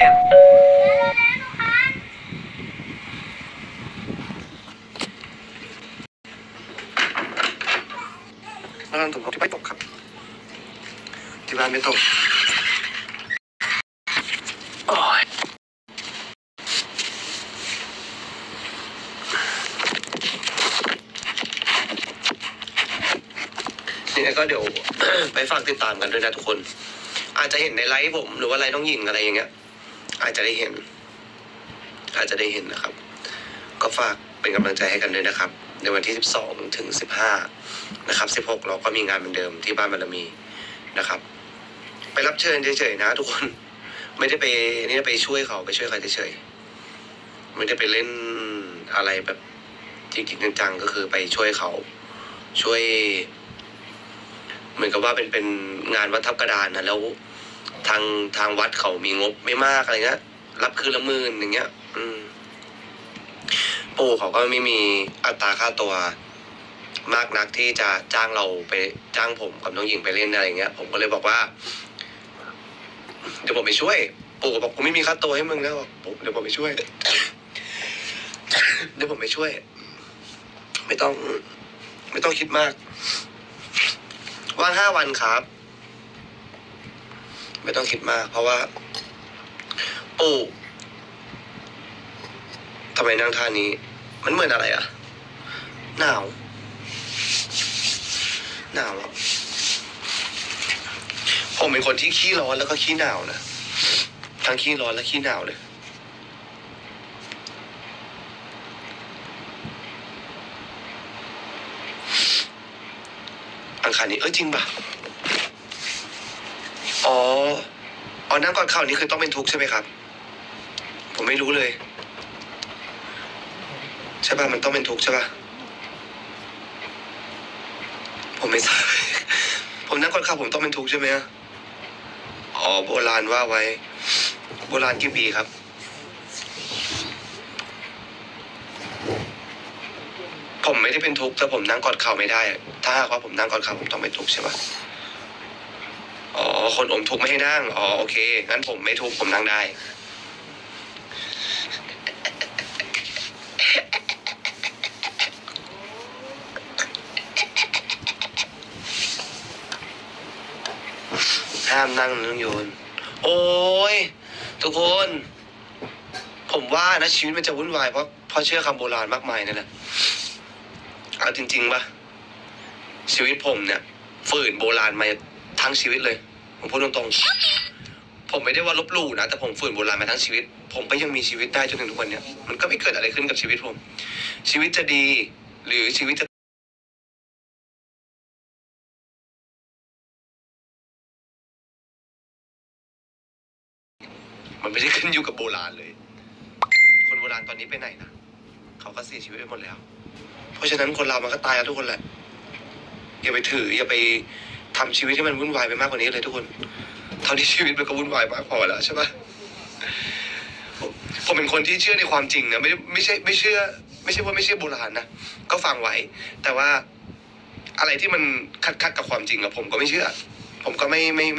เรียนแล้วนั่นผมที่ไม่ตกครับ ที่บ้านไม่ตกโอ้ยนี่ก็เดี๋ยวไปฝากติดตามกันด้วยนะทุกคน อาจจะเห็นในไลฟ์ผมหรือว่าไลฟ์น้องหญิงอะไรอย่างเงี้ย อาจจะได้เห็น อาจจะได้เห็นนะครับ ก็ฝากเป็นกำลังใจให้กันด้วยนะครับ ในวันที่ 12 ถึง 15 นะครับ 16 เราก็มีงานเหมือนเดิมที่บ้านบารมีนะครับ ไปรับเชิญเฉยๆนะ ทุกคนไม่ได้ไปนี่ไปช่วยเขาไปช่วยใครเฉยๆไม่ได้ไปเล่นอะไรแบบจริงๆจังๆก็คือไปช่วยเขาช่วย เหมือนกับว่าเป็นเป็นงานวัดทับกระดานนะแล้ว ทางทางวัดเขามีงบไม่มากอะไรเงี้ยรับคืนละหมื่นอย่างเงี้ย อืม ปู่เขาก็ไม่มีอัตราค่าตัว มากนักที่จะจ้างเราไปจ้างผมกับน้องหญิงไปเล่นอะไรเงี้ย ผมก็เลยบอกว่า เดี๋ยวผมไปช่วย ปู่ก็บอกผมไม่มีค่าตัวให้มึงแล้วผมเดี๋ยวผมไปช่วย เดี๋ยวผมไปช่วย ไม่ต้อง ไม่ต้องคิดมาก ว่างห้าวันครับ ไม่ต้องคิดมาก เพราะว่า ปู่ทำไมนั่งท่านี้ มันเหมือนอะไรอะหนาวหนาวอะผมเป็นคนที่ขี้ร้อนแล้วก็ขี้หนาวนะทั้งขี้ร้อนและขี้หนาวเลยอังคารนี้เออจริงป่ะ อ๋ออ๋อนั่งก่อนเข้านี่คือต้องเป็นทุกข์ใช่ไหมครับ ผมไม่รู้เลย ใช่ป่ะมันต้องเป็นทุกข์ใช่ป่ะผมไม่ทราบผมนั่งก่อนเข้าผมต้องเป็นทุกข์ใช่ไหมอะอ๋อโบราณว่าไว้ โบราณกี่ปีครับผมไม่ได้เป็นทุกข์แต่ผมนั่งกอดเข่าไม่ได้ ถ้าหากว่าผมนั่งกอดเข่าผมต้องเป็นทุกข์ใช่ป่ะ คนอมทุกข์ไม่ให้นั่ง อ๋อโอเค งั้นผมไม่ทุกข์ผมนั่งได้ ห้ามนั่งนั่งโยน โอ้ย ทุกคน ผมว่านะชีวิตมันจะวุ่นวายเพราะเพราะเชื่อคำโบราณมากมายนั่นแหละ เอาจริงๆปะชีวิตผมเนี่ยฝืนโบราณมาทั้งชีวิตเลย ผมพูดตรงๆ ผมไม่ได้ว่าลบหลู่นะ แต่ผมฝืนโบราณมาทั้งชีวิต ผมก็ยังมีชีวิตได้จนถึงทุกวันเนี้ยมันก็ไม่เกิดอะไรขึ้นกับชีวิตผม ชีวิตจะดี หรือชีวิตจะมันไม่ได้ขึ้นอยู่กับโบราณเลย คนโบราณตอนนี้ไปไหนนะ เขาก็เสียชีวิตไปหมดแล้ว เพราะฉะนั้นคนเรามันก็ตายแล้วทุกคนแหละ อย่าไปถือ อย่าไป ทำชีวิตให้มันวุ่นวายไปมากกว่านี้เลยทุกคนเท่าที่ชีวิตมันก็วุ่นวายมากพอแล้วใช่ปะผมผมเป็นคนที่เชื่อในความจริงนะไม่ได้ไม่ใช่ไม่เชื่อ ไม่ใช่ว่าไม่เชื่อโบราณนะก็ฟังไว้ แต่ว่าอะไรที่มันขัดขัดกับความจริงอะผมก็ไม่เชื่อ ผมก็ไม่ไม่ไม่